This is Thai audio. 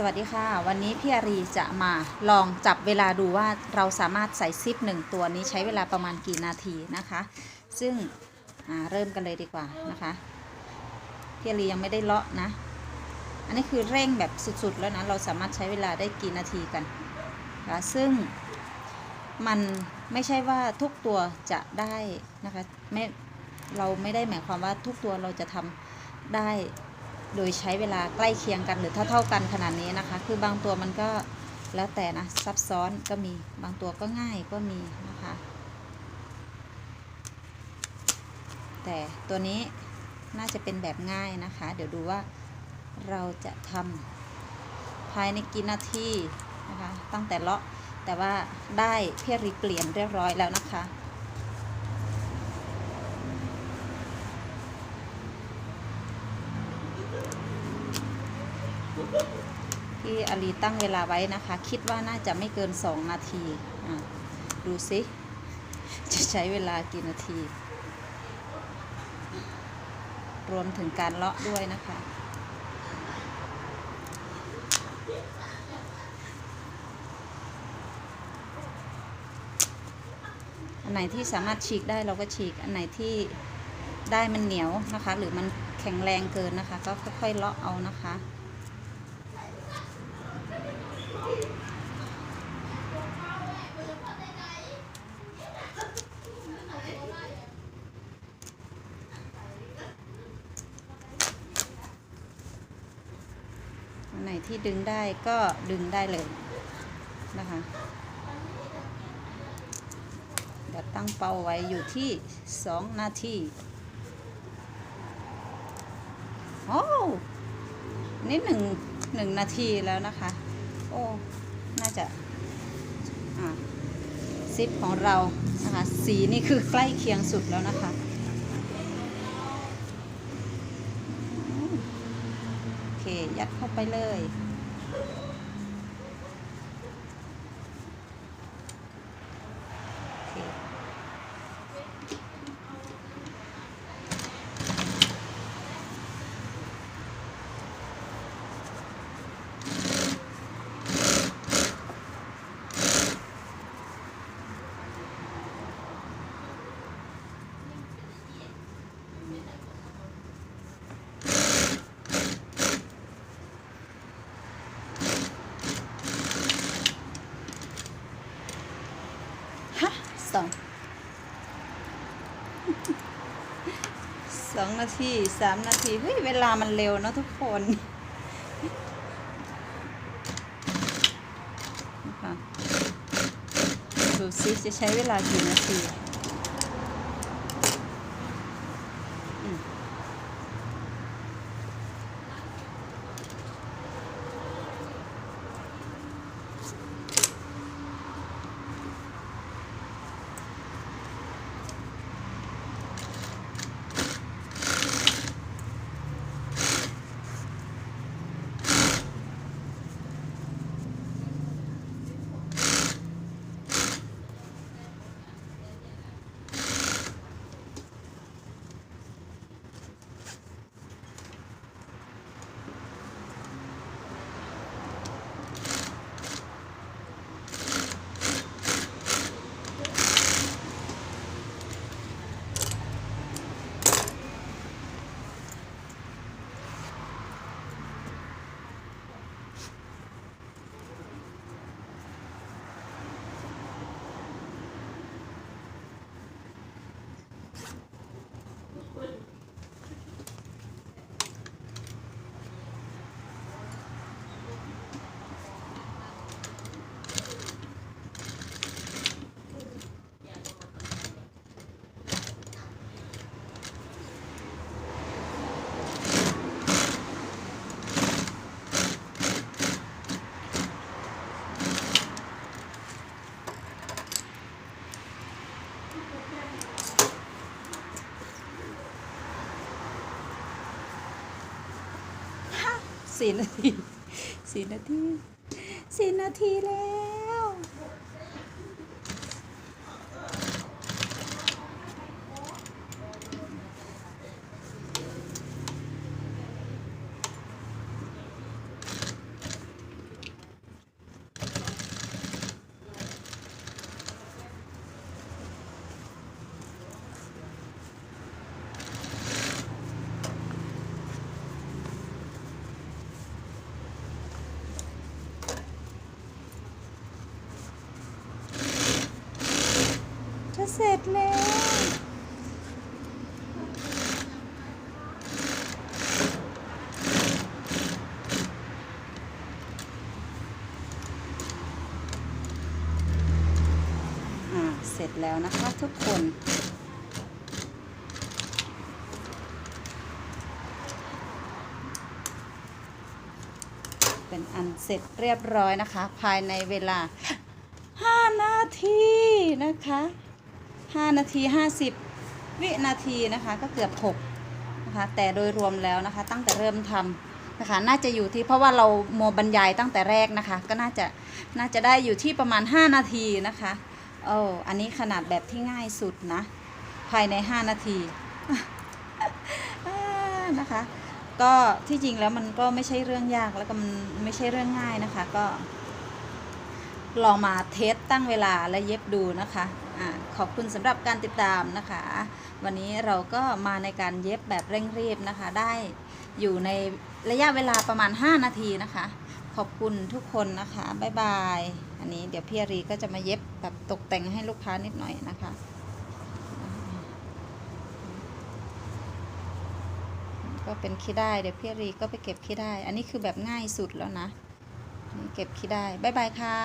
สวัสดีค่ะ วันนี้พี่อารีจะมาลองจับเวลาดูว่าเราสามารถใส่ซิปหนึ่งตัวนี้ใช้เวลาประมาณกี่นาทีนะคะ ซึ่งเริ่มกันเลยดีกว่านะคะพี่อารียังไม่ได้เลาะนะ อันนี้คือเร่งแบบสุดๆแล้วนะเราสามารถใช้เวลาได้กี่นาทีกันนะะซึ่งมันไม่ใช่ว่าทุกตัวจะได้นะคะไม่เราไม่ได้หมายความว่าทุกตัวเราจะทำได้ โดยใช้เวลาใกล้เคียงกันหรือเท่าๆกันขนาดนี้นะคะ คือบางตัวมันก็แล้วแต่นะซับซ้อนก็มีบางตัวก็ง่ายก็มีนะคะ แต่ตัวนี้น่าจะเป็นแบบง่ายนะคะ เดี๋ยวดูว่าเราจะทำภายในกี่นาทีนะคะ ตั้งแต่เลาะแต่ว่าได้เพียรีเปลี่ยนเรียบร้อยแล้วนะคะ ที่อลีตั้งเวลาไว้นะคะ คิดว่าน่าจะไม่เกิน 2 นาทีดูซิจะใช้เวลากี่นาที รวมถึงการเลาะด้วยนะคะ อันไหนที่สามารถฉีกได้เราก็ฉีก อันไหนที่ได้มันเหนียวนะคะ หรือมันแข็งแรงเกินนะคะ ก็ค่อยๆเลาะเอานะคะ ไหนที่ดึงได้ก็ดึงได้เลยนะคะเดี๋ยวตั้งเป้าไว้อยู่ที่ 2 นาทีโอ้นี่หนึ่งหนึ่งนาทีแล้วนะคะ โอ้น่าจะอ่าซิปของเรานะคะสีนี่คือใกล้เคียงสุดแล้วนะคะโอเค ยัดเข้าไปเลย องสองนาทีสามนาทีเฮ้ยเวลามันเร็วเนาะทุกคนนะคะดูซิจะใช้เวลากี่นาทีอืม สี่นาทีสี่นาทีสี่นาทีแล้ว เสร็จแล้ว เสร็จแล้วนะคะทุกคนเป็นอันเสร็จเรียบร้อยนะคะ ภายในเวลา 5 นาทีนะคะ 5 นาที 50 วินาทีนะคะก็เกือบ6นะคะแต่โดยรวมแล้วนะคะ ตั้งแต่เริ่มทำนะคะน่าจะอยู่ที่เพราะว่าเราโมบรรยายตั้งแต่แรกนะคะ ก็น่าจะน่าจะได้อยู่ที่ประมาณ 5 นาทีนะคะโอ้อันนี้ขนาดแบบที่ง่ายสุดนะ ภายใน 5 นาทีนะคะก็ที่จริงแล้วมันก็ไม่ใช่เรื่องยากแล้วก็มันไม่ใช่เรื่องง่ายนะคะ ก็ ลองมาเทสตั้งเวลาและเย็บดูนะคะ อขอบคุณสำหรับการติดตามนะคะ วันนี้เราก็มาในการเย็บแบบเร่งรีบนะคะ ได้อยู่ในระยะเวลาประมาณ 5 นาทีนะคะ ขอบคุณทุกคนนะคะบ๊ายบาย อันนี้เดี๋ยวพี่อารีก็จะมาเย็บแบบตกแต่งให้ลูกค้านิดหน่อยนะคะก็เป็นขี้ได้เดี๋ยวพี่อารีก็ไปเก็บขี้ได้ อันนี้คือแบบง่ายสุดแล้วนะนเก็บขี้ได้ บ๊ายบายค่ะ